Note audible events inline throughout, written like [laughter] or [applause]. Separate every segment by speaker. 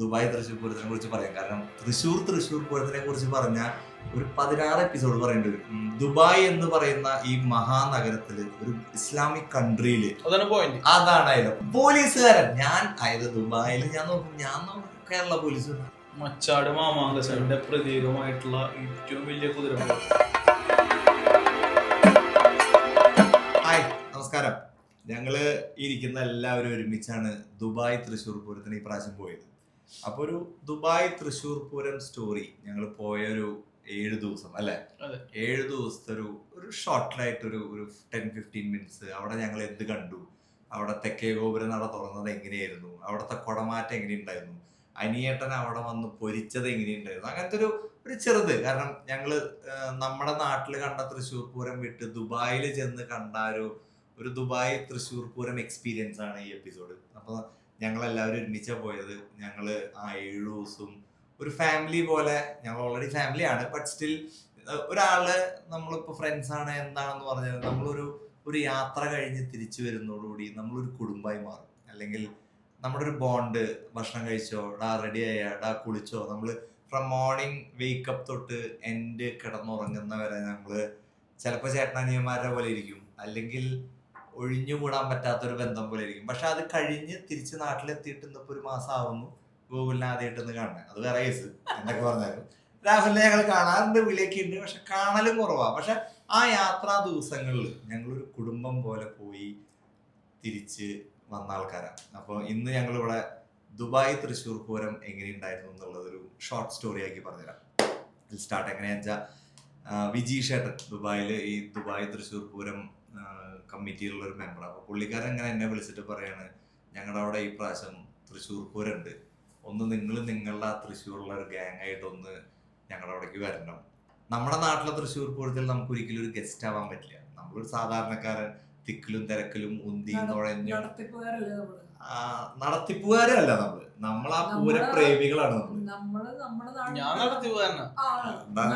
Speaker 1: Dubai Thrissur പൂരത്തിനെ കുറിച്ച് പറയാം. കാരണം തൃശ്ശൂർ തൃശ്ശൂർ പൂരത്തിനെ കുറിച്ച് പറഞ്ഞ ഒരു പതിനാറ് എപ്പിസോഡ് പറയേണ്ടി വരും. ദുബായ് എന്ന് പറയുന്ന ഈ മഹാനഗരത്തിൽ ഒരു ഇസ്ലാമിക് കൺട്രിയിൽ
Speaker 2: അതാണ്
Speaker 1: അതിലും. പോലീസുകാരൻ ഞാൻ അതായത് ദുബായിൽ ഞാൻ നോക്കും ഞാൻ നോക്കും കേരള പോലീസ്
Speaker 2: മച്ചാട് മാമാങ്കസന്റെ പ്രതീകമായിട്ടുള്ള ഏറ്റവും വലിയ കുതിര
Speaker 1: ഹായ് നമസ്കാരം. ഞങ്ങൾ ഇരിക്കുന്ന എല്ലാവരും ഒരുമിച്ചാണ് ദുബായ് തൃശ്ശൂർ പൂരത്തിന് ഈ പ്രാവശ്യം പോയത്. അപ്പൊ ഒരു ദുബായ് തൃശൂർ പൂരം സ്റ്റോറി ഞങ്ങൾ പോയ ഒരു ഏഴ് ദിവസം അല്ലെ. ഏഴ് ദിവസത്തെ ഒരു ഒരു ഷോർട്ടിലായിട്ട് ഒരു ഒരു ടെൻ ഫിഫ്റ്റീൻ മിനിറ്റ്സ് അവിടെ ഞങ്ങൾ എന്ത് കണ്ടു? അവിടെ തെക്കേ ഗോപുരം നട തുറന്നത് എങ്ങനെയായിരുന്നു? അവിടുത്തെ കുടമാറ്റം എങ്ങനെയുണ്ടായിരുന്നു? അനിയേട്ടൻ അവിടെ വന്ന് പൊരിച്ചത് എങ്ങനെയുണ്ടായിരുന്നു? അങ്ങനത്തെ ഒരു ഒരു ചെറുത്. കാരണം ഞങ്ങൾ നമ്മുടെ നാട്ടിൽ കണ്ട തൃശ്ശൂർ പൂരം വിട്ട് ദുബായിൽ ചെന്ന് കണ്ട ഒരു ഒരു ദുബായ് തൃശ്ശൂർ പൂരം എക്സ്പീരിയൻസ് ആണ് ഈ എപ്പിസോഡ് അപ്പൊ ഞങ്ങൾ എല്ലാവരും ഒരുമിച്ചാണ് പോയത്. ഞങ്ങൾ ആ ഏഴു ദിവസവും ഒരു ഫാമിലി പോലെ ഞങ്ങൾ ഓൾറെഡി ഫാമിലിയാണ് ബട്ട് സ്റ്റിൽ ഒരാൾ നമ്മളിപ്പോ ഫ്രണ്ട്സ് ആണ് എന്താണെന്ന് പറഞ്ഞാൽ നമ്മളൊരു ഒരു യാത്ര കഴിഞ്ഞ് തിരിച്ചു വരുന്നതോടുകൂടി നമ്മളൊരു കുടുംബമായി മാറും. അല്ലെങ്കിൽ നമ്മുടെ ഒരു ബോണ്ട് ഭക്ഷണം കഴിച്ചോ ഡാ റെഡി ആയ ഡാ കുളിച്ചോ. നമ്മൾ ഫ്രം മോർണിംഗ് വേക്കപ്പ് തൊട്ട് എൻഡ് കിടന്നുറങ്ങുന്നവരെ നമ്മൾ ചിലപ്പോൾ ചേട്ടനനിയന്മാരുടെ പോലെ ഇരിക്കും. അല്ലെങ്കിൽ ഒഴിഞ്ഞുകൂടാൻ പറ്റാത്തൊരു ബന്ധം പോലെ ഇരിക്കും. പക്ഷെ അത് കഴിഞ്ഞ് തിരിച്ച് നാട്ടിലെത്തിയിട്ട് ഇന്നിപ്പോ ഒരു മാസം ആവുന്നു ഗൂഗിളിനെ ആദ്യമായിട്ടൊന്ന് കാണുന്നത് അത് വേറെ കേസ് എന്തൊക്കെ പറഞ്ഞാലും. രാഹുലിനെ ഞങ്ങൾ കാണാറുണ്ട് വിലയ്ക്ക് ഉണ്ട് പക്ഷെ കാണലും കുറവാ. പക്ഷെ ആ യാത്രാ ദിവസങ്ങളിൽ ഞങ്ങൾ ഒരു കുടുംബം പോലെ പോയി തിരിച്ച് വന്ന ആൾക്കാരാണ് അപ്പോൾ ഇന്ന് ഞങ്ങൾ ഇവിടെ ദുബായ് തൃശ്ശൂർ പൂരം എങ്ങനെയുണ്ടായിരുന്നു എന്നുള്ളത് ഒരു ഷോർട്ട് സ്റ്റോറി ആക്കി പറഞ്ഞുതരാം. സ്റ്റാർട്ട് എങ്ങനെയാണെന്ന് വെച്ചാൽ വിജീഷ് ഏട്ടൻ ദുബായിൽ ഈ ദുബായ് തൃശ്ശൂർ പൂരം കമ്മിറ്റിയിലുള്ള ഒരു മെമ്പർ അപ്പോൾ പുള്ളിക്കാരൻ ഇങ്ങനെ എന്നെ വിളിച്ചിട്ട് പറയാണ് ഞങ്ങളുടെ അവിടെ ഈ പ്രാവശ്യം തൃശ്ശൂർ പൂരുണ്ട്. ഒന്ന് നിങ്ങൾ നിങ്ങളുടെ ആ തൃശ്ശൂരുള്ള ഒരു ഗ്യാങ് ആയിട്ടൊന്ന് ഞങ്ങളുടെ അവിടേക്ക് വരണം. നമ്മുടെ നാട്ടിലെ തൃശ്ശൂർ പൂരത്തിൽ നമുക്ക് ഒരിക്കലും ഒരു ഗസ്റ്റ് ആവാൻ പറ്റില്ല. നമ്മളൊരു സാധാരണക്കാരൻ തിക്കിലും തിരക്കിലും ഉന്തി നുഴഞ്ഞും.
Speaker 3: നടത്തിപ്പുകാരല്ലേ
Speaker 1: നമ്മൾ? നമ്മൾ ആ പൂരപ്രേമികളാണ്
Speaker 3: നമ്മൾ.
Speaker 2: ഞാൻ
Speaker 3: പൂര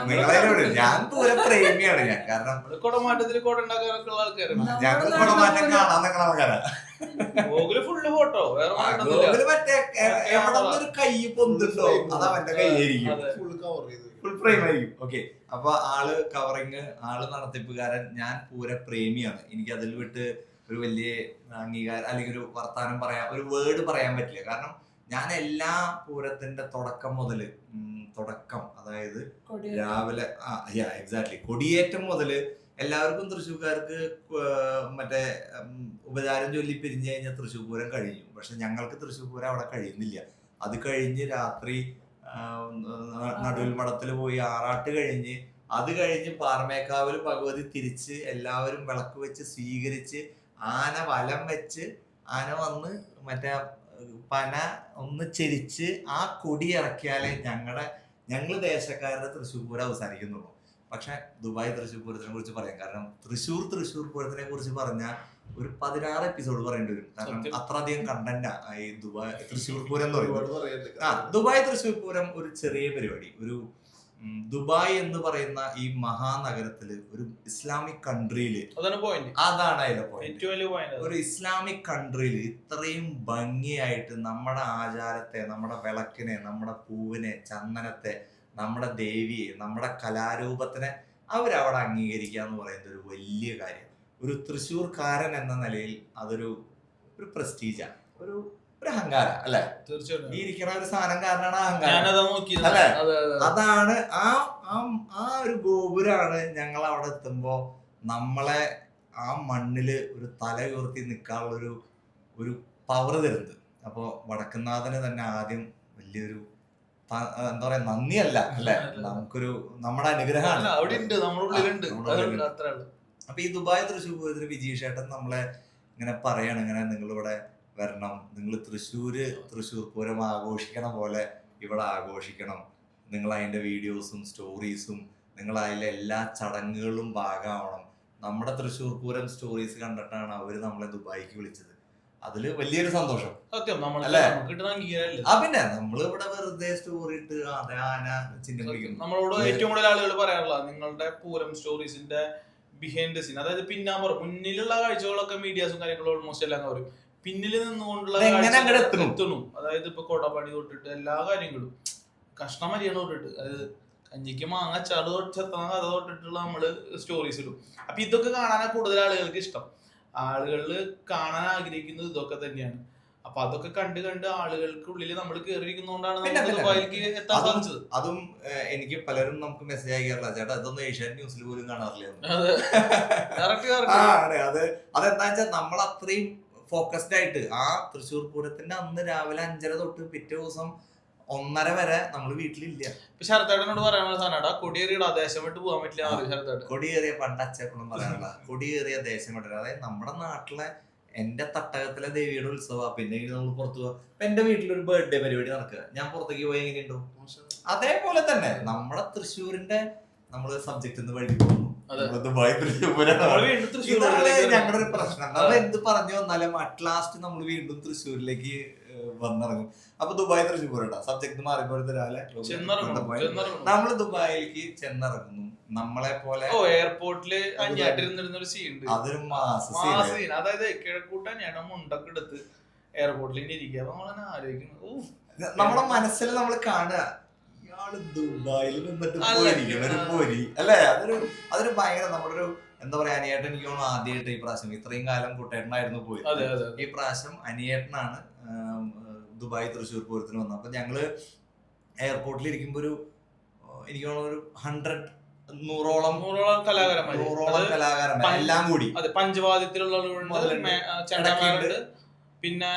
Speaker 1: നിങ്ങളെ ഞാൻ പൂരപ്രേമിയാണ്. ഞാൻ കാരണം
Speaker 2: നമ്മൾ കുടമാറ്റത്തിൽ കുട ഉണ്ടാക്കാനൊക്കെ ആൾക്കാരാണ്.
Speaker 1: ഞങ്ങൾ കുടമാറ്റം കാണാൻ നിങ്ങളെ ആൾക്കാരാ.
Speaker 2: ഗോകുൽ ഫുള്ള് ഫോട്ടോ
Speaker 1: മറ്റേ എവിടെ ഒരു കൈ പൊന്തുണ്ടോ? അത് അവന്റെ കൈയായിരിക്കും.
Speaker 4: ഫുൾ കവർ ചെയ്ത്
Speaker 1: ഫുൾ ഫ്രെയിം ആയിരിക്കും. ഓക്കെ അപ്പൊ ആൾ കവറിങ് ആൾ നടത്തിപ്പുകാരൻ ഞാൻ പൂര പ്രേമിയാണ്. എനിക്ക് അതിൽ വിട്ട് ഒരു വലിയ അംഗീകാരം അല്ലെങ്കിൽ ഒരു വർത്താനം പറയാൻ ഒരു വേർഡ് പറയാൻ പറ്റില്ല. കാരണം ഞാൻ എല്ലാ പൂരത്തിന്റെ തുടക്കം മുതൽ തുടക്കം അതായത് രാവിലെ ആ യാ എക്സാക്ട്ലി കൊടിയേറ്റം മുതൽ എല്ലാവർക്കും തൃശ്ശൂർക്കാർക്ക് മറ്റേ ഉപചാരം ചൊല്ലി പിരിഞ്ഞു കഴിഞ്ഞാൽ തൃശ്ശൂർ പൂരം കഴിഞ്ഞു പക്ഷെ ഞങ്ങൾക്ക് തൃശ്ശൂർ പൂരം അവിടെ കഴിയുന്നില്ല. അത് കഴിഞ്ഞ് രാത്രി നടുവിൽ മഠത്തിൽ പോയി ആറാട്ട് കഴിഞ്ഞ് അത് കഴിഞ്ഞ് പാറമേക്കാവിൽ ഭഗവതി തിരിച്ച് എല്ലാവരും വിളക്ക് വെച്ച് സ്വീകരിച്ച് ആന വലം വെച്ച് ആന വന്ന് മറ്റേ പന ഒന്ന് ചെരിച്ച് ആ കൊടി ഇറക്കിയാലേ ഞങ്ങളുടെ ഞങ്ങൾ ദേശക്കാരുടെ തൃശ്ശൂർ പൂരം അവസാനിക്കുന്നുള്ളൂ. പക്ഷെ ദുബായ് തൃശ്ശൂർ പൂരത്തിനെ കുറിച്ച് പറയാം. കാരണം തൃശ്ശൂർ തൃശ്ശൂർ പൂരത്തിനെ കുറിച്ച് പറഞ്ഞാൽ ഒരു പതിനാറ് എപ്പിസോഡ് പറയേണ്ടി വരും. കാരണം. അത്രയധികം കണ്ടന്റാ ഈ ദുബായ് തൃശ്ശൂർ പൂരം എന്ന് പറയുന്നത്. ആ ദുബായ് തൃശ്ശൂർ പൂരം ഒരു ചെറിയ പരിപാടി. ഒരു ദുബായ് എന്ന് പറയുന്ന ഈ മഹാനഗരത്തിൽ ഒരു ഇസ്ലാമിക് കൺട്രിയിൽ
Speaker 2: അതാണ്
Speaker 1: അതിന്റെ പോയിന്റ് ഒരു ഇസ്ലാമിക് കൺട്രിയിൽ ഇത്രയും ഭംഗിയായിട്ട് നമ്മുടെ ആചാരത്തെ നമ്മുടെ വിളക്കിനെ നമ്മുടെ പൂവിനെ ചന്ദനത്തെ നമ്മുടെ ദേവിയെ നമ്മുടെ കലാരൂപത്തിനെ അവരവിടെ അംഗീകരിക്കുക എന്ന് പറയുന്നത് ഒരു വലിയ കാര്യം ഒരു തൃശ്ശൂർക്കാരൻ എന്ന നിലയിൽ അതൊരു ഒരു പ്രസ്റ്റീജാണ് ഒരു ഒരു അഹങ്കാരം അല്ലെ?
Speaker 2: തീർച്ചയായിട്ടും.
Speaker 1: ഈ ഇരിക്കുന്ന ഒരു സാധനം കാരണമാണ് അഹങ്കാരം. അല്ലെ? അതാണ് ആ ആ ആ ഒരു ഗോപുരാണ് ഞങ്ങൾ അവിടെ എത്തുമ്പോ നമ്മളെ ആ മണ്ണിൽ ഒരു തല ഉയർത്തി നിൽക്കാനുള്ള ഒരു ഒരു പവർ തരുന്നത്. അപ്പോ വടക്കുന്നാഥന് തന്നെ ആദ്യം വലിയൊരു എന്താ പറയാ നന്ദിയല്ല അല്ലെ? നമുക്കൊരു നമ്മുടെ അനുഗ്രഹമാണ്.
Speaker 2: അവിടെ ഉണ്ട് നമ്മുടെ ഉള്ളിലുണ്ട്. അത്രേ ഉള്ളൂ.
Speaker 1: അപ്പൊ ഈ ദുബായ് തൃശ്ശൂർ പോയതിന് വിജീഷ് ഏട്ടൻ നമ്മളെ ഇങ്ങനെ പറയാണ് ഇങ്ങനെ നിങ്ങൾ ഇവിടെ വരണം നിങ്ങൾ തൃശ്ശൂര് തൃശ്ശൂർ പൂരം ആഘോഷിക്കണ പോലെ ഇവിടെ ആഘോഷിക്കണം. നിങ്ങൾ അതിന്റെ വീഡിയോസും സ്റ്റോറീസും നിങ്ങൾ അതിലെ എല്ലാ ചടങ്ങുകളും ഭാഗമാവണം. നമ്മുടെ തൃശ്ശൂർ പൂരം സ്റ്റോറീസ് കണ്ടിട്ടാണ് അവർ നമ്മളെ ദുബായിക്ക് വിളിച്ചത്. അതിൽ വലിയൊരു സന്തോഷം.
Speaker 2: സത്യം? നമുക്ക്
Speaker 1: ആ പിന്നെ നമ്മൾ ഇവിടെ വെറുതെ സ്റ്റോറി ഇട്ട് അതെ ആന ചിന്തിക്കും
Speaker 2: നമ്മളോട് ഏറ്റവും കൂടുതൽ ആളുകൾ പറയാറുള്ള നിങ്ങളുടെ പൂരം സ്റ്റോറീസിന്റെ ബിഹൈൻഡ് ദ സീൻ അതായത് പിന്നാമ്പുറം മുന്നിലുള്ള കാഴ്ചകളൊക്കെ മീഡിയാസും കാര്യങ്ങളും ഓൾമോസ്റ്റ് എല്ലാം പറയും. പിന്നിൽ നിന്നുകൊണ്ടുള്ള എത്തണു അതായത് ഇപ്പൊ കൊടപടി തൊട്ടിട്ട് എല്ലാ കാര്യങ്ങളും. കഷ്ണം അരിയണ തൊട്ടിട്ട്. അതായത് കഞ്ഞിക്ക് മാങ്ങ ചടു ചെത്തണ കഥ തൊട്ടിട്ടുള്ള നമ്മൾ സ്റ്റോറീസ് ഇടും. അപ്പൊ ഇതൊക്കെ കാണാനാണ് കൂടുതൽ ആളുകൾക്ക് ഇഷ്ടം. ആളുകളിൽ കാണാൻ ആഗ്രഹിക്കുന്നത് ഇതൊക്കെ തന്നെയാണ്. അപ്പൊ അതൊക്കെ കണ്ട് കണ്ട് ആളുകൾക്ക് ഉള്ളിൽ നമ്മൾ കേറിയിരിക്കുന്നോണ്ടാണ്
Speaker 1: പിന്നെ,
Speaker 2: നമുക്ക്
Speaker 1: പിന്നെ.
Speaker 2: ദുബായിലേക്ക് എത്താൻ
Speaker 1: അതും-
Speaker 2: സാധിച്ചത്.
Speaker 1: അതും എനിക്ക് പലരും നമുക്ക് മെസ്സേജ് അയക്കാറില്ല. ചേട്ടാ ഇതൊന്നും ഏഷ്യാനെറ്റ് ന്യൂസിൽ പോലും കാണാറില്ല.
Speaker 2: അത്.
Speaker 1: അതെന്താ വെച്ചാൽ നമ്മൾ അത്രയും ഫോക്കസ്ഡ് ആയിട്ട് ആ തൃശ്ശൂർ പൂരത്തിന്റെ അന്ന് രാവിലെ അഞ്ചര തൊട്ട് പിറ്റേ ദിവസം ഒന്നര വരെ നമ്മൾ വീട്ടിലില്ല.
Speaker 2: ഇപ്പൊ ശരത്തേട്ടനോട് പറയാനുള്ള സാധനമാണ് ആ കൊടിയേറിയുടെ ദേശം വിട്ട് പോകാൻ പറ്റില്ല ശരത്തേട്ടൻ.
Speaker 1: കൊടിയേറിയ പണ്ട് അച്ചപ്പണം പറയാനുള്ള കൊടിയേറിയ ദേശം വിട്ടില്ല അതായത് നമ്മുടെ നാട്ടിലെ എന്റെ തട്ടകത്തിലെ ദേവിയുടെ ഉത്സവ. പിന്നെ നമ്മൾ പുറത്തു പോവാ. ഇപ്പൊ എന്റെ വീട്ടിലൊരു ബർത്ത്ഡേ പരിപാടി നടക്കുക. ഞാൻ പുറത്തേക്ക് പോയി എങ്ങനെയുണ്ടോ? അതേപോലെ തന്നെ നമ്മളെ തൃശ്ശൂരിന്റെ നമ്മൾ സബ്ജക്ട് വഴി പോകുന്നു. ദുബായ് ഞങ്ങളുടെ ഒരു പ്രശ്നം. നമ്മൾ എന്ത് പറഞ്ഞു വന്നാലും അറ്റ് ലാസ്റ്റ് നമ്മൾ വീണ്ടും തൃശ്ശൂരിലേക്ക് വന്നിറങ്ങും. അപ്പൊ ദുബായ് തൃശ്ശൂർ പോരട്ടോ? സബ്ജക്ട് മാറിപ്പോഴത്തെ രാവിലെ. നമ്മൾ ദുബായിലേക്ക് ചെന്നിറങ്ങുന്നു. നമ്മളെ പോലെ
Speaker 2: ഓ എയർപോർട്ടിൽ അഞ്ഞാട്ടിരുന്നിരുന്ന ഒരു സീൻ ഉണ്ട്.
Speaker 1: അതൊരു മാസ scene.
Speaker 2: അതായത് കിഴക്കൂട്ടാൻ ഞാൻ മുണ്ടൊക്കെ എടുത്ത് എയർപോർട്ടിൽ ഇങ്ങനെ ഇരിക്കുക അപ്പൊ നമ്മളങ്ങനെ ആലോചിക്കുന്നു. ഊ,
Speaker 1: നമ്മുടെ മനസ്സിൽ നമ്മൾ കാണുക. ഇയാൾ ദുബായിൽ നിന്നിട്ട് ഒരു പോരി. അല്ലേ? അതൊരു അതൊരു ഭയങ്കര നമ്മുടെ ഒരു എന്താ പറയാ അനിയേട്ടൻ എനിക്ക് തോന്നുന്നു ആദ്യമായിട്ട് ഈ പ്രാവശ്യം? ഇത്രയും കാലം കുട്ടേട്ടനായിരുന്നു പോയി ഈ പ്രാവശ്യം അനിയേട്ടനാണ് ദുബായ് തൃശ്ശൂർ പൂരത്തിന് വന്നു. അപ്പൊ ഞങ്ങൾ എയർപോർട്ടിൽ ഇരിക്കുമ്പോൾ ഒരു എനിക്ക് ഒരു ഹൺഡ്രഡ് നൂറോളം
Speaker 2: നൂറോളം കലാകാരന്മാർ
Speaker 1: നൂറോളം കലാകാരന്മാർ എല്ലാം കൂടി.
Speaker 2: അതെ പഞ്ചവാദ്യത്തിലുള്ള പിന്നെ.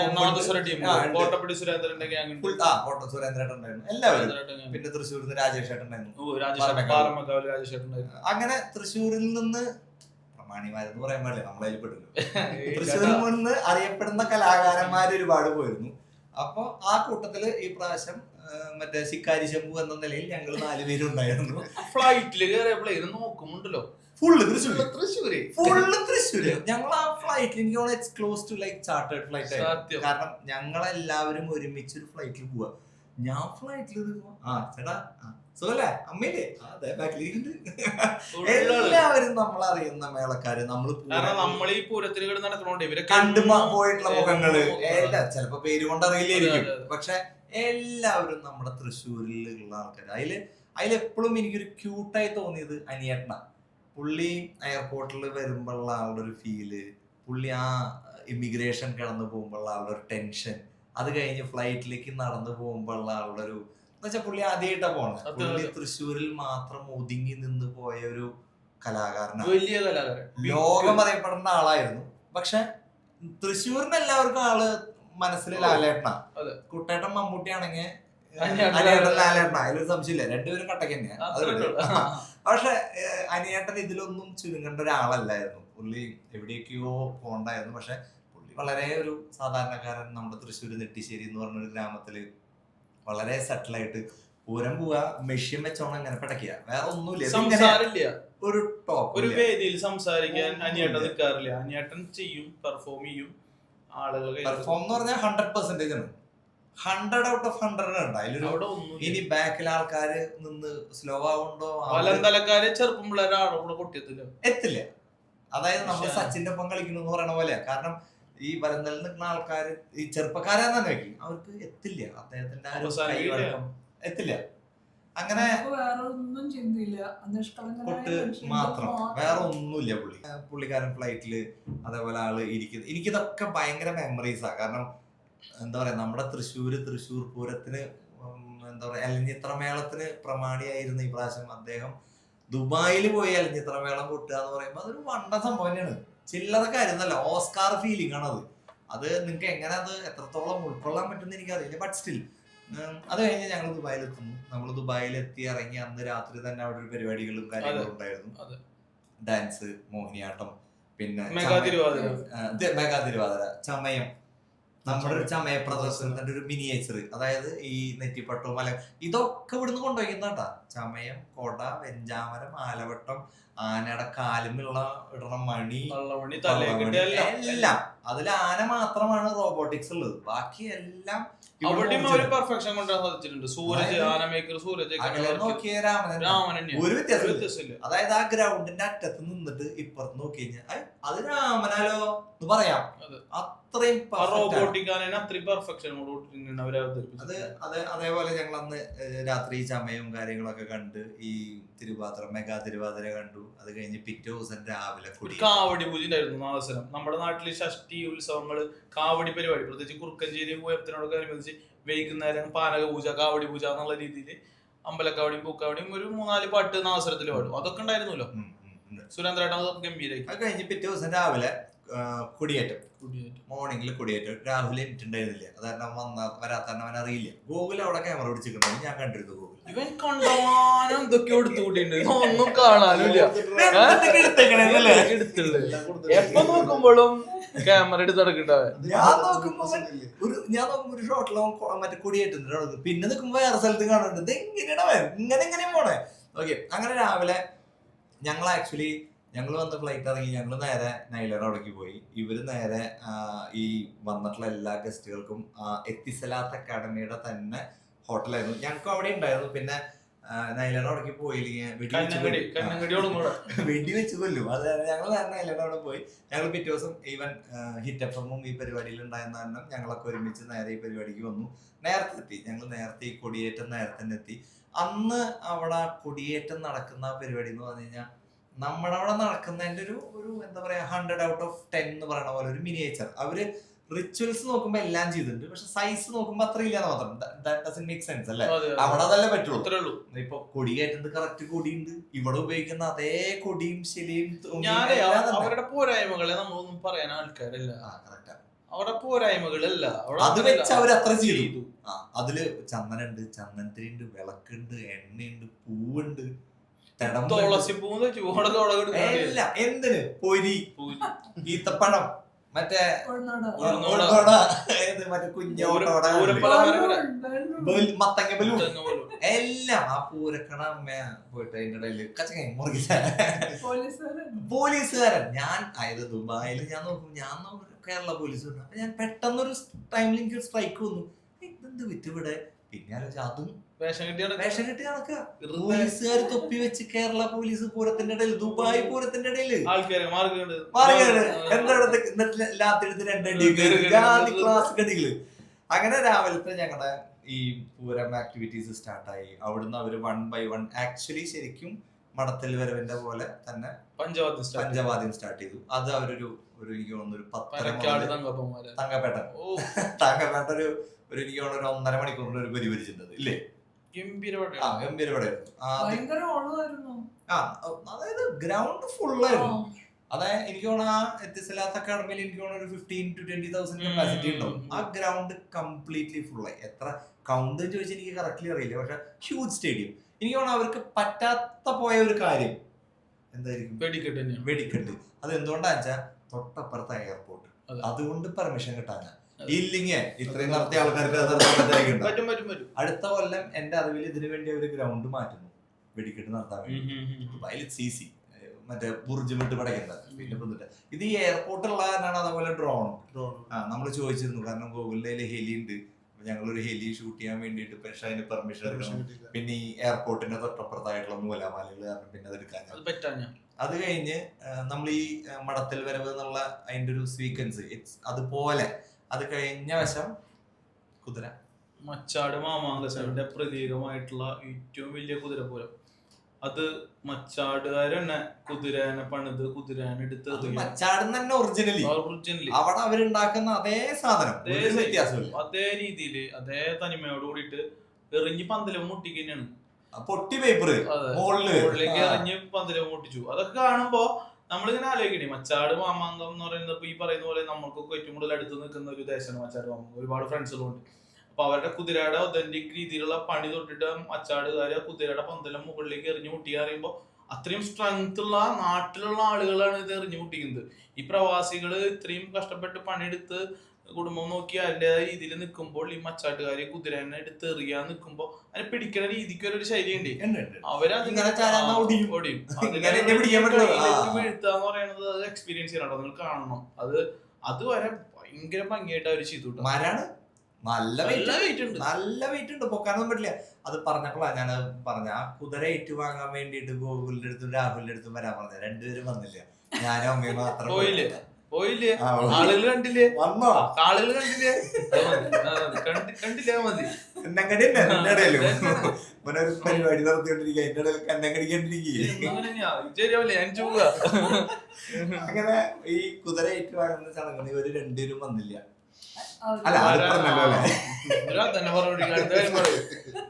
Speaker 2: കോട്ടപ്പടി സുരേന്ദ്രന്റെ ഗ്യാങ്
Speaker 1: കോട്ട സുരേന്ദ്രേട്ടൻ ഉണ്ടായിരുന്നു. എല്ലാവരും. പിന്നെ തൃശ്ശൂരിൽ നിന്ന് രാജേഷ് ഏട്ടൻ. ഉണ്ടായിരുന്നു. അങ്ങനെ തൃശ്ശൂരിൽ നിന്ന് പ്രമാണിമാരെന്ന് പറയാൻ പാടില്ല നമ്മളതിൽ പെട്ടില്ല. [laughs] തൃശ്ശൂർ നിന്ന് അറിയപ്പെടുന്ന കലാകാരന്മാർ ഒരുപാട് പോയിരുന്നു. അപ്പൊ ആ കൂട്ടത്തിൽ ഈ പ്രാവശ്യം മറ്റേ ശിക്കാരി ശംഭു എന്ന നിലയിൽ ഞങ്ങൾ നാലുപേരുണ്ടായിരുന്നു [laughs]
Speaker 2: ഫ്ലൈറ്റിൽ കയറിയപ്പോഴേ ഇത് നോക്കുമുണ്ടല്ലോ
Speaker 1: ഫുള്ള് തൃശ്ശൂർ
Speaker 2: തൃശ്ശൂര്.
Speaker 1: ഫുള്ള് തൃശ്ശൂര്. [laughs] ഞങ്ങൾ ആ ഫ്ലൈറ്റിൽ എനിക്ക് തോന്നുന്നു it's close to like chartered flight
Speaker 2: ആയിരുന്നു.
Speaker 1: കാരണം ഞങ്ങളെല്ലാവരും ഒരുമിച്ച് ഒരു ഫ്ലൈറ്റിൽ പോവാ. ഞാൻ ഫ്ലൈറ്റിൽ ആ ചേട്ടാ സുഖല്ലേ? അമ്മയില്ലേ? അതെ ബാക്കിലിരിക്കുന്നുണ്ട്. എല്ലാവരും നമ്മളറിയുന്ന മേളക്കാര് നമ്മൾ
Speaker 2: കാരണം നമ്മൾ ഈ കിടന്ന് നടക്കണോണ്ട് ഇവരൊക്കെ
Speaker 1: കണ്ടു പോയിട്ടുള്ള
Speaker 2: മുഖങ്ങൾ.
Speaker 1: എല്ലാ ചിലപ്പോ പേര് കൊണ്ട് അറിയില്ലായിരിക്കും. പക്ഷെ എല്ലാവരും നമ്മുടെ തൃശ്ശൂരിൽ ഉള്ള ആൾക്കാർ അതിൽ അതിലെപ്പോഴും എനിക്കൊരു ക്യൂട്ടായി തോന്നിയത് അനിയേട്ടന. പുള്ളി എയർപോർട്ടിൽ വരുമ്പോഴുള്ള ആളുടെ ഒരു ഫീൽ പുള്ളി ആ ഇമിഗ്രേഷൻ കടന്നു പോകുമ്പോഴുള്ള ആളുടെ ഒരു ടെൻഷൻ അത് കഴിഞ്ഞ് ഫ്ലൈറ്റിലേക്ക് നടന്നു പോകുമ്പോഴുള്ള ആളുടെ ഒരു എന്നുവെച്ചാൽ പുള്ളി ആദ്യമായിട്ടാ പോണത്. പുള്ളി തൃശ്ശൂരിൽ മാത്രം ഒതുങ്ങി നിന്ന് പോയ ഒരു കലാകാരനാണ്.
Speaker 2: വലിയ കലാകാരൻ.
Speaker 1: ലോകം അറിയപ്പെടുന്ന ആളായിരുന്നു. പക്ഷെ തൃശ്ശൂരിന് എല്ലാവർക്കും ആൾ മനസ്സിൽ ലാലേട്ടന. കുട്ടേട്ടൻ മമ്മൂട്ടി ആണെങ്കിൽ
Speaker 2: അനിയേട്ടൻ
Speaker 1: ലാലേട്ടന. അതിലൊരു സംശയമില്ല. രണ്ടുപേരും കട്ടക്ക് തന്നെയാ. അത്
Speaker 2: അത്രേ
Speaker 1: വിട്.
Speaker 2: ഉള്ളൂ.
Speaker 1: പക്ഷെ അനിയേട്ടൻ ഇതിലൊന്നും ചുരുങ്ങേണ്ട ഒരാളല്ലായിരുന്നു. പുള്ളി എവിടേക്കോ പോണ്ടായിരുന്നു. പക്ഷെ പുള്ളി വളരെ ഒരു സാധാരണക്കാരൻ നമ്മുടെ തൃശ്ശൂർ നെട്ടിശ്ശേരി എന്ന് പറഞ്ഞൊരു ഗ്രാമത്തിൽ വളരെ സെറ്റിലായിട്ട് പൂരം പോവാ മെഷീൻ വെച്ചോണം അങ്ങനെ പടക്കുക വേറെ ഒന്നുമില്ല. ഒരു ടോപ്പ്
Speaker 2: ഒരു വേദിയിൽ സംസാരിക്കാൻ. അനിയേട്ടൻ നിൽക്കാറില്ല. അനിയേട്ടൻ ചെയ്യും പെർഫോം ചെയ്യും. ആളുകൾ
Speaker 1: പെർഫോം എന്ന് പറഞ്ഞാൽ ഹൺഡ്രഡ് പെർസെന്റേജ് ആണ്. ഹൺഡ്രഡ് ഔട്ട് ഓഫ് ഹൺഡ്രഡ് ഉണ്ട് അതിലൊരു ഇനി ബാക്കിൽ ആൾക്കാര് നിന്ന് സ്ലോ ആവുണ്ടോ?
Speaker 2: വലന്തലക്കാരെ ചെറുപ്പം പിള്ളേരെ ആളെ കൂടെ കൊട്ടിയത്തില്ല
Speaker 1: എത്തില്ല. അതായത് നമ്മൾ സച്ചിന്റെ ഒപ്പം കളിക്കുന്നു എന്ന് പറയണ പോലെ കാരണം ഈ വലന്തലിൽ നിൽക്കുന്ന ആൾക്കാർ ഈ ചെറുപ്പക്കാരാന്ന് തന്നെ വെക്കും അവർക്ക് എത്തില്ല. അദ്ദേഹത്തിന്റെ ആ ഒരു കൈവഴക്കം എത്തില്ല. അങ്ങനെ
Speaker 3: നമുക്ക് വേറെ ഒന്നും ചിന്തയില്ല നിഷ്കളങ്കനായ
Speaker 1: കൊട്ട് മാത്രം. വേറെ ഒന്നുമില്ല പുള്ളി. പുള്ളിക്കാരൻ ഫ്ലൈറ്റിൽ അതേപോലെ ആൾ ഇരിക്കുന്നത് എനിക്കിതൊക്കെ ഭയങ്കര മെമ്മറീസാ കാരണം എന്താ പറയാ നമ്മുടെ തൃശ്ശൂര് തൃശ്ശൂർ പൂരത്തിന് എന്താ പറയാ അലിഞ്ഞിത്ര മേളത്തിന് പ്രമാണിയായിരുന്നു ഈ പ്രാവശ്യം അദ്ദേഹം ദുബായിൽ പോയി അലിഞ്ഞിത്ര മേളം പൊട്ടുക എന്ന് പറയുമ്പോൾ അതൊരു വണ്ട സംഭവം തന്നെയാണ്. ചില്ലറ കാര്യമൊന്നല്ല ഓസ്കാർ ഫീലിംഗ് ആണ് അത് അത് നിങ്ങൾക്ക് എങ്ങനെ അത് എത്രത്തോളം ഉൾക്കൊള്ളാൻ പറ്റുമെന്ന് എനിക്കറിയില്ല ബട്ട് സ്റ്റിൽ അത് കഴിഞ്ഞ് ഞങ്ങൾ ദുബായിൽ എത്തുന്നു. നമ്മൾ ദുബായിൽ എത്തി ഇറങ്ങി അന്ന് രാത്രി തന്നെ അവിടെ ഒരു പരിപാടികളും കാര്യങ്ങളും ഉണ്ടായിരുന്നു. ഡാൻസ് മോഹിനിയാട്ടം പിന്നെ
Speaker 2: മെഗാ തിരുവാതിര.
Speaker 1: ആ, മെഗാ തിരുവാതിര ചമയം. നമ്മുടെ ഒരു ചമയ പ്രദർശനത്തിന്റെ ഒരു മിനിയേച്ചർ അതായത് ഈ നെറ്റിപ്പട്ടവും മല ഇതൊക്കെ ഇവിടുന്ന് കൊണ്ടുപോയിക്കുന്നാട്ടാ ചമയം കൊട വെഞ്ചാമരം ആലവട്ടം ആനയുടെ കാലുമുള്ള ഇടണം മണി എല്ലാം. അതിൽ ആന മാത്രമാണ് റോബോട്ടിക്സ് ഉള്ളത്. ബാക്കി എല്ലാം.
Speaker 2: പെർഫെക്ഷൻ കൊണ്ടുവരാൻ സാധിച്ചിട്ടുണ്ട്. സൂരജ് ആനമേക്കർ സൂരജ്
Speaker 1: നോക്കിയ രാമൻ
Speaker 2: രാമൻ
Speaker 1: ഒരു
Speaker 2: വ്യത്യാസമില്ല.
Speaker 1: അതായത് ആ ഗ്രൗണ്ടിന്റെ അറ്റത്ത് നിന്നിട്ട് ഇപ്പുറത്ത് നോക്കി കഴിഞ്ഞാൽ അത് രാമനാലോ എന്ന് പറയാം.
Speaker 2: അതെ.
Speaker 1: അത്രയും.
Speaker 2: റോബോട്ടിക് ആനേനെ അത്രയും അവരെ
Speaker 1: അത് അതേപോലെ ഞങ്ങൾ അന്ന് രാത്രി ചമയവും കാര്യങ്ങളൊക്കെ കണ്ട് ഈ തിരുവാതിര മെഗാ തിരുവാതിര കണ്ടു. അത് കഴിഞ്ഞ് പിറ്റേ ദിവസം രാവിലെ
Speaker 2: കാവടി പൂജ ഉണ്ടായിരുന്നു നാദസരം നമ്മുടെ നാട്ടിൽ ഷഷ്ടി ഉത്സവങ്ങൾ കാവടി പരിപാടി. പ്രത്യേകിച്ച് കുറുക്കഞ്ചേരി പൂയത്തിനോടൊക്കെ അനുബന്ധിച്ച് വൈകുന്നേരം പാനക പൂജ കാവടി പൂജ എന്നുള്ള രീതിയിൽ അമ്പലക്കാവടിയും പൂക്കാവടിയും ഒരു മൂന്നാൽ പാട്ട് നാദസരത്തിൽ പാടും. അതൊക്കെ ഉണ്ടായിരുന്നല്ലോ. സുരേന്ദ്രേട്ടൻ അത് ഗംഭീരായി
Speaker 1: അത് കഴിഞ്ഞ് പിറ്റേ ദിവസം രാവിലെ കുടിയേറ്റം. മോർണിംഗിൽ കുടിയേറ്റം. രാഹുൽ എനിക്കുണ്ടായിരുന്നില്ല അത് കാരണം വന്ന വരാത്ത കാരണം അവൻ അറിയില്ല. ഗൂഗിൾ അവിടെ ക്യാമറ പിടിച്ചിട്ടുണ്ടെങ്കിൽ ഞാൻ കണ്ടിരുന്നു ഗൂഗിൾ
Speaker 2: ഇവൻ കണ്ടമാനം ഇതൊക്കെ എടുത്തുകൂട്ടിണ്ട് ഒന്നും കാണാനില്ല എപ്പൊ നോക്കുമ്പോഴും ക്യാമറ എടുത്ത് നടക്കണ്ടാവേ?
Speaker 1: ഞാൻ നോക്കുമ്പോ ഒരു ഞാൻ നോക്കുമ്പോ ഒരു ഷോട്ടിൽ മറ്റേ കുടിയേറ്റുന്നുണ്ട്. പിന്നെ നിൽക്കുമ്പോ വേറെ സ്ഥലത്ത് കാണുന്നുണ്ട്. ഇത് എങ്ങനെയാണ് ഇങ്ങനെ എങ്ങനെ പോണേ. ഓക്കെ അങ്ങനെ രാവിലെ ഞങ്ങൾ ആക്ച്വലി ഞങ്ങൾ വന്ന ഫ്ലൈറ്റ് ഇറങ്ങി ഞങ്ങൾ നേരെ നൈലയുടെ അവിടേക്ക് പോയി. ഇവർ നേരെ ഈ വന്നിട്ടുള്ള എല്ലാ ഗസ്റ്റുകൾക്കും എത്തിസലാത്ത് അക്കാഡമിയുടെ തന്നെ ഹോട്ടലായിരുന്നു ഞങ്ങൾക്കും അവിടെ ഉണ്ടായിരുന്നു. പിന്നെ നൈലയുടെ അവിടേക്ക് പോയില്ലെങ്കിൽ വെടി വെച്ച്. [laughs] വെടി വെച്ച് കൊല്ലും. അത് ഞങ്ങൾ നേരെ നൈലയുടെ അവിടെ പോയി. ഞങ്ങൾ പിറ്റേ ദിവസം ഈവൻ ഹിറ്റ് എഫ് എമ്മും ഈ പരിപാടിയിൽ ഉണ്ടായിരുന്ന കാരണം ഞങ്ങളൊക്കെ ഒരുമിച്ച് നേരെ ഈ പരിപാടിക്ക് വന്നു. നേരത്തെ എത്തി. ഞങ്ങൾ നേരത്തെ ഈ കൊടിയേറ്റം നേരത്തെ തന്നെ എത്തി. അന്ന് അവിടെ കൊടിയേറ്റം നടക്കുന്ന പരിപാടി എന്ന് പറഞ്ഞു കഴിഞ്ഞാൽ നമ്മുടെ അവിടെ നടക്കുന്നതിന്റെ ഒരു ഒരു എന്താ പറയാ ഹൺഡ്രഡ് ഔട്ട് ഓഫ് ടെൻ എന്ന് പറയുന്ന പോലെ ഒരു മിനിയേച്ചർ അവർ റിച്വൽസ് നോക്കുമ്പോൾ എല്ലാം ചെയ്തിട്ടുണ്ട്. പക്ഷെ സൈസ് നോക്കുമ്പോൾ അത്ര ഇല്ലാന്ന് മാത്രം. ദാറ്റ് മേക്ക് സെൻസ് അല്ലേ. അവിടെ അതല്ലേ പറ്റുള്ളൂ. ഇപ്പൊ കൊടി കയറ്റുന്നത് കറക്റ്റ് കൊടിയുണ്ട്. ഇവിടെ ഉപയോഗിക്കുന്ന അതേ കൊടിയും ശിലയും
Speaker 2: അവരുടെ പോരായ്മകളെ നമ്മളൊന്നും പറയാൻ ആൾക്കാരല്ല. അവരുടെ പോരായ്മകളല്ല.
Speaker 1: അത്. വെച്ച് അവർ അത്ര ചെയ്തു. അതിൽ ചന്ദനുണ്ട് ചന്ദനത്തിരി ഉണ്ട് വിളക്കുണ്ട് എണ്ണയുണ്ട് പൂവുണ്ട്. എല്ലാം എന്തിന്? പൊരി. ഈത്തപ്പഴം. മറ്റേ മറ്റേ
Speaker 3: ബലൂൺ.
Speaker 1: മത്തങ്ങ ബലൂൺ എല്ലാം ആ പൂരക്കണ അമ്മ പോയിട്ട് അതിന്റെ ഇടയിൽ കച്ചങ്ങ മുറുകിച്ച
Speaker 3: പോലീസുകാരൻ.
Speaker 1: പോലീസുകാരൻ. ഞാൻ അതായത് ദുബായിൽ ഞാൻ നോക്കും. ഞാൻ നോക്കും കേരള പോലീസ് വന്നു അപ്പൊ ഞാൻ പെട്ടെന്നൊരു ടൈമിൽ എനിക്ക് സ്ട്രൈക്ക് വന്നു. ഇതെന്ത് വിറ്റ് ഇവിടെ പിന്നെ അതും
Speaker 2: വേഷം കെട്ടി
Speaker 1: വേഷം കെട്ടി നടക്കുക. പോലീസുകാർ തൊപ്പി വെച്ച് കേരള പോലീസ് പൂരത്തിന്റെ ഇടയിൽ ദുബായ് പൂരത്തിന്റെ ഇടയിൽ
Speaker 2: ആൾക്കാരെ
Speaker 1: മാറിയാണ് എന്താണ് എന്നിട്ട് ലാത്തെടുത്ത് രണ്ടടി. ക്ലാസ് കടികൾ അങ്ങനെ രാവിലത്തെ ഞങ്ങളുടെ ഈ പൂരം ആക്ടിവിറ്റീസ് സ്റ്റാർട്ടായി അവിടുന്ന് അവർ വൺ ബൈ വൺ ആക്ച്വലി ശരിക്കും മടത്തിൽ വരവിന്റെ പോലെ തന്നെ പഞ്ചവാദ്യം സ്റ്റാർട്ട് ചെയ്തു. അത് അവരൊരു ഒരു എനിക്ക് തോന്നുന്നു ഒരു പത്തര തങ്കപ്പേട്ട
Speaker 2: ഓ. [laughs]
Speaker 1: തങ്കപ്പേട്ട ഒരു ഒരു എനിക്ക് തോന്നുന്നു ഒരു ഒന്നര മണിക്കൂറിന്റെ ഒരു പരിപാടിച്ചിട്ടുണ്ട് ഇല്ലേ?
Speaker 2: ഗംഭീര
Speaker 1: ആ
Speaker 2: പടയാണ്
Speaker 1: ഗംഭീര പടമായിരുന്നു ആ, അതായത് ഗ്രൗണ്ട് ഫുള്ളായിരുന്നു അതായത് എനിക്ക് തോന്നുന്നു ആ എത്തിസലാത്ത അക്കാഡമിയിൽ എനിക്ക് തോന്നുന്നു ഒരു fifteen to twenty thousand. Capacity ഉണ്ടാവും ആ ഗ്രൗണ്ട് കംപ്ലീറ്റ്ലി ഫുള്ളായി എത്ര കൗണ്ട് ചോദിച്ചാൽ എനിക്ക് കറക്റ്റ്ലി അറിയില്ല. പക്ഷെ ഹ്യൂജ് സ്റ്റേഡിയം എനിക്ക് തോന്നുന്നു അവർക്ക് പറ്റാത്ത പോയ ഒരു കാര്യം. എന്തായിരിക്കും?
Speaker 2: വെടിക്കെട്ട് തന്നെയാണ്.
Speaker 1: വെടിക്കെട്ട്. അത് എന്തുകൊണ്ടാന്ന് വെച്ചാൽ തൊട്ടപ്പുറത്ത് എയർപോർട്ട്. അതുകൊണ്ട് പെർമിഷൻ കിട്ടാനാ. ഇല്ലിങ്ങേ ഇത്രയും നടത്തിയ ആൾക്കാർക്ക് അടുത്ത കൊല്ലം എന്റെ അറിവിൽ ഇതിനു വേണ്ടി ഒരു ഗ്രൗണ്ട് മാറ്റുന്നു. വെടിക്കെട്ട് നടത്താൻ വേണ്ടി. സി സി മറ്റേ ബുർജ് വിട്ട് പടയുന്നത് പിന്നെ പൊന്നിട്ട് ഇത് ഈ എയർപോർട്ടുള്ള കാരണമാണ് അതുപോലെ ഡ്രോൺ. ആ നമ്മൾ ചോദിച്ചിരുന്നു. കാരണം ഗൂഗിളിൽ ഹെലി ഉണ്ട്. അപ്പൊ ഒരു ഹെലി ഷൂട്ട് ചെയ്യാൻ വേണ്ടിട്ട് പക്ഷെ അതിന് പെർമിഷൻ എടുക്കണം. പിന്നെ ഈ എയർപോർട്ടിന്റെ തൊട്ടപ്പുറത്തായിട്ടുള്ള മൂലമാലകൾ കാരണം പിന്നെ അത് എടുക്കാൻ
Speaker 2: അത്
Speaker 1: കഴിഞ്ഞ് നമ്മൾ ഈ മടത്തൽ വരവ് എന്നുള്ള അതിന്റെ ഒരു സീക്വൻസ് ഇറ്റ്സ് അതുപോലെ. അത് കഴിഞ്ഞ വശം കുതിര.
Speaker 2: മച്ചാട് മാമാങ്കസയുടെ പ്രതീകമായിട്ടുള്ള ഏറ്റവും വലിയ കുതിരപൂരം അത് മച്ചാടുകാർ തന്നെ കുതിരേനെ പണിത് കുതിരേനെ എടുത്ത്
Speaker 1: തന്നെ ഒറിജിനലി
Speaker 2: ഒറിജിനലി
Speaker 1: അവിടെ അവരുണ്ടാക്കുന്ന അതേ സാധനം. വ്യത്യാസമില്ല.
Speaker 2: അതേ രീതിയിൽ അതേ തനിമയോട് കൂടിട്ട് എറിഞ്ഞ് പന്തലം മുട്ടിക്ക് തന്നെയാണ്
Speaker 1: പൊട്ടി പേപ്പർ
Speaker 2: മുകളിലേക്ക്. എറിഞ്ഞ് പന്തലം മുട്ടിച്ചു അതൊക്കെ കാണുമ്പോ നമ്മളിങ്ങനെ ആലോചിക്കണേ മച്ചാട് മാമാങ്കം എന്ന് പറയുന്നത് ഈ പറയുന്ന പോലെ നമ്മൾക്കൊക്കെ ഏറ്റവും കൂടുതൽ അടുത്ത് നിൽക്കുന്ന ഒരു ദേശമാണ് മച്ചാട് മാമാങ്കം. ഒരുപാട് ഫ്രണ്ട്സുകളുണ്ട് അപ്പൊ അവരുടെ കുതിരയുടെ ഒതന്റിക് രീതിയിലുള്ള പണി തൊട്ടിട്ട് അച്ചാടുകാര് കുതിരയുടെ പന്തലം മുകളിലേക്ക് എറിഞ്ഞു മുട്ടിയെന്ന് പറയുമ്പോ അത്രയും സ്ട്രെങ്ത് ഉള്ള നാട്ടിലുള്ള ആളുകളാണ് ഇത് എറിഞ്ഞു മുട്ടിക്കുന്നത് ഈ പ്രവാസികൾ ഇത്രയും കഷ്ടപ്പെട്ട് പണിയെടുത്ത് കുടുംബം നോക്കി അതിന്റെതായ രീതിയിൽ നിൽക്കുമ്പോൾ ഈ മച്ചാട്ടുകാര് കുതിരനെ എടുത്ത് എറിയാൻ നിൽക്കുമ്പോൾ അതിനെ പിടിക്കുന്ന രീതിക്ക് ഒരു ശൈലിയുണ്ട്
Speaker 1: ഉണ്ട്, ഉണ്ട്.
Speaker 2: അവരത്
Speaker 1: ഇങ്ങനെ ചാരാന്നാ ഒടിയും.
Speaker 2: ഒടിയും
Speaker 1: ഇങ്ങനെ എന്നെ പിടിക്കാൻ പറ്റുള്ളൂ. ആ.
Speaker 2: വീഴ്ത്തുക എന്ന് പറയുന്നത് അത് എക്സ്പീരിയൻസ് ചെയ്യണം നിങ്ങൾ കാണണം അത് അതുവരെ ഭയങ്കര ഭംഗിയായിട്ട് അവർ ചെയ്തു
Speaker 1: നല്ല വെയിറ്റ്
Speaker 2: ഉണ്ട്.
Speaker 1: നല്ല വെയിറ്റ് ഉണ്ട്. പൊക്കാനൊന്നും പറ്റില്ല. അത് പറഞ്ഞപ്പോഴാ ഞാൻ പറഞ്ഞ ആ കുതിര ഏറ്റുവാങ്ങാൻ വേണ്ടിയിട്ട് ഗോകുലിന്റെ അടുത്തും രാഹുലിന്റെ അടുത്തും വരാൻ പറഞ്ഞ. രണ്ടുപേരും വന്നില്ല. ഞാനും അമ്മയും മാത്രം
Speaker 2: പോയില്ലേ? പോയില്ലേ. ആളുകൾ കണ്ടില്ലേ?
Speaker 1: വന്നോ?
Speaker 2: ആളുകൾ കണ്ടില്ലേ? കണ്ടില്ല? മതി. ഇതെന്നെ.
Speaker 1: ഒരു പരിപാടി നടത്തിക്കൊണ്ടിരിക്കുക എന്റെ ഇടയിൽ കന്നങ്കടിക്കൊണ്ടിരിക്കുക
Speaker 2: ഇന്നും അങ്ങനെ
Speaker 1: ഈ കുതിര ഏറ്റുവാങ്ങുന്ന ചടങ്ങിന് ഇവർ രണ്ടുപേരും വന്നില്ല. അല്ല, അത് പറഞ്ഞല്ലോ അല്ലേ?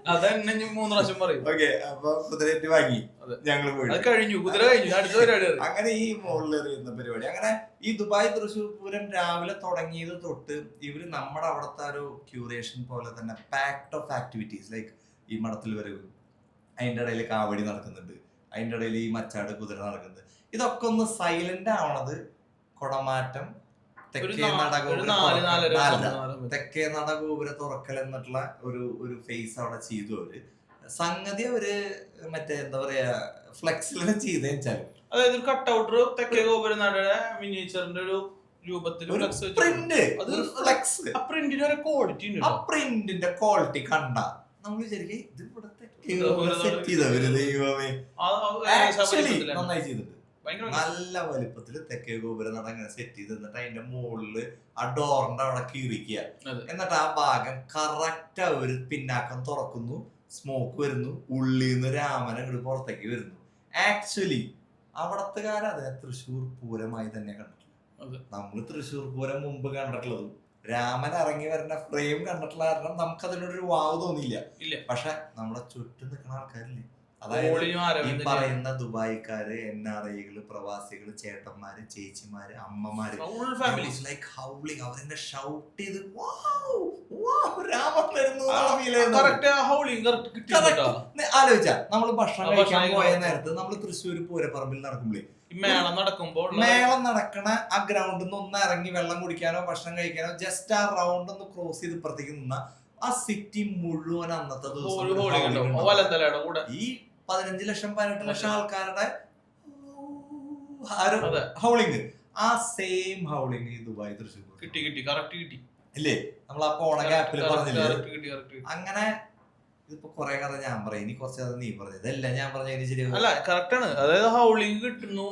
Speaker 2: അതന്നെ മൂന്ന് പ്രാവശ്യം പറയും.
Speaker 1: ഓക്കെ അപ്പൊ കുതിര വാങ്ങി.
Speaker 2: അത്.
Speaker 1: പോയി.
Speaker 2: കഴിഞ്ഞു കുതിര കഴിഞ്ഞു. അടുത്ത പരിപാടി
Speaker 1: അങ്ങനെ ഈ മോളിൽ എറിയുന്ന പരിപാടി. അങ്ങനെ ഈ ദുബായ് തൃശ്ശൂർ പൂരം രാവിലെ തുടങ്ങിയത് തൊട്ട് ഇവർ നമ്മുടെ അവിടുത്തെ ഒരു ക്യൂറേഷൻ പോലെ തന്നെ പാക്ട് ഓഫ് ആക്ടിവിറ്റീസ് ലൈക്ക് ഈ മഠത്തിൽ വരവ് അതിന്റെ ഇടയിൽ കാവടി നടക്കുന്നുണ്ട്. അതിന്റെ ഇടയിൽ ഈ മച്ചാട് കുതിര നടക്കുന്നുണ്ട്. ഇതൊക്കെ ഒന്ന് സൈലന്റ് ആവണത് കൊടമാറ്റം തെക്കേ നട ഗോപുര. തെക്കേ നട ഗോപുര തുറക്കൽ. എന്നിട്ടുള്ള ഒരു ഒരു ഫേസ് അവിടെ ചെയ്തു അവർ. സംഗതി അവർ മറ്റേ എന്താ പറയാ ഫ്ലെക്സിൽ ചെയ്തേ വെച്ചാൽ.
Speaker 2: അതായത് ഒരു കട്ട് ഔട്ട് തെക്കേ ഗോപുരനാടയുടെ മിനിയേച്ചറിന്റെ ഒരു രൂപത്തിൽ ഫ്ലെക്സ്
Speaker 1: പ്രിന്റ്
Speaker 2: അത്
Speaker 1: ഫ്ലെക്സ്
Speaker 2: ആ പ്രിന്റിന് ഒരു ക്വാളിറ്റി ഉണ്ട്
Speaker 1: ആ. പ്രിന്റിന്റെ ക്വാളിറ്റി കണ്ട നമ്മൾ വിചാരിക്കും ഇത് ഇവിടെ
Speaker 2: ഇത്
Speaker 1: സെറ്റ് ചെയ്തവര് ദൈവമേ. നന്നായി ചെയ്തിട്ടുണ്ട്. നല്ല വലുപ്പത്തിൽ തെക്കേ ഗോപുരം നട അങ്ങനെ സെറ്റ് ചെയ്ത് എന്നിട്ട് അതിന്റെ മുകളിൽ ആ ഡോറിന്റെ അവിടെ കീറിക്കുക. എന്നിട്ട് ആ ഭാഗം കറക്റ്റ് അവർ പിന്നാക്കം തുറക്കുന്നു സ്മോക്ക് വരുന്നു ഉള്ളിൽ നിന്ന് രാമൻ അങ്ങോട്ട് പുറത്തേക്ക് വരുന്നു ആക്ച്വലി അവിടത്തുകാരെ അതേ തൃശ്ശൂർ പൂരമായി തന്നെ. കണ്ടിട്ടുള്ളത് നമ്മൾ തൃശ്ശൂർ പൂരം മുമ്പ് കണ്ടിട്ടുള്ളതും രാമൻ ഇറങ്ങി വരുന്ന ഫ്രെയിം കണ്ടിട്ടുള്ള കാരണം നമുക്ക് അതിനോടൊരു വാവ് തോന്നിയില്ല. പക്ഷെ നമ്മളെ ചുറ്റും നിൽക്കുന്ന ആൾക്കാരില്ലേ അതായത് ഈ പറയുന്ന ദുബായിക്കാര് എൻ ആർ ഐകൾ പ്രവാസികൾ ചേട്ടന്മാര് ചേച്ചിമാര് അമ്മമാര്. ലൈക്ക് ഹൗളിങ് അവരെന്നെ ഷൗട്ട് ചെയ്ത് "Wow, wow, രാമൻ വരുന്നു എന്നുള്ള feel ആയിരുന്നു.
Speaker 2: Correct ആ howling correct കിട്ടി
Speaker 1: Correct.
Speaker 2: കേട്ടോ.
Speaker 1: നെ- ആലോചിച്ച നമ്മൾ ഭക്ഷണം കഴിക്കാൻ പോയ നേരത്ത് നമ്മൾ തൃശ്ശൂർ പൂരപ്പറമ്പിൽ നടക്കുമ്പോഴേ
Speaker 2: മേളം നടക്കുമ്പോൾ
Speaker 1: മേളം നടക്കണ ആ ഗ്രൗണ്ടിൽ നിന്ന് ഒന്ന് ഇറങ്ങി വെള്ളം കുടിക്കാനോ ഭക്ഷണം കഴിക്കാനോ ജസ്റ്റ് ആ റൗണ്ട് ഒന്ന് ക്രോസ് ചെയ്ത് ഇപ്പുറത്തേക്ക് നിന്ന ആ സിറ്റി മുഴുവൻ അന്നത്തെ ദിവസം ഈ പതിനഞ്ച് ലക്ഷം പതിനെട്ട് ലക്ഷം ആൾക്കാരുടെ ഹൗളിങ് ആ സെയിം ഹൗളിങ് ഈ ദുബായ് തൃശ്ശൂർ
Speaker 2: കിട്ടി കിട്ടി. കറക്റ്റ് കിട്ടി.
Speaker 1: ഇല്ലേ? നമ്മൾ ആ പോണ ഗ്യാപ്പിൽ പറഞ്ഞില്ലേ? അങ്ങനെ ഇതിപ്പോ കൊറേ കഥ ഞാൻ പറയും. ഇനി കുറച്ച് കഥ നീ പറഞ്ഞു ഇതെല്ലാം ഞാൻ പറഞ്ഞു ശരി
Speaker 2: അല്ല കറക്റ്റ് ആണ്. അതായത് ഹൗളിങ് കിട്ടുന്നു.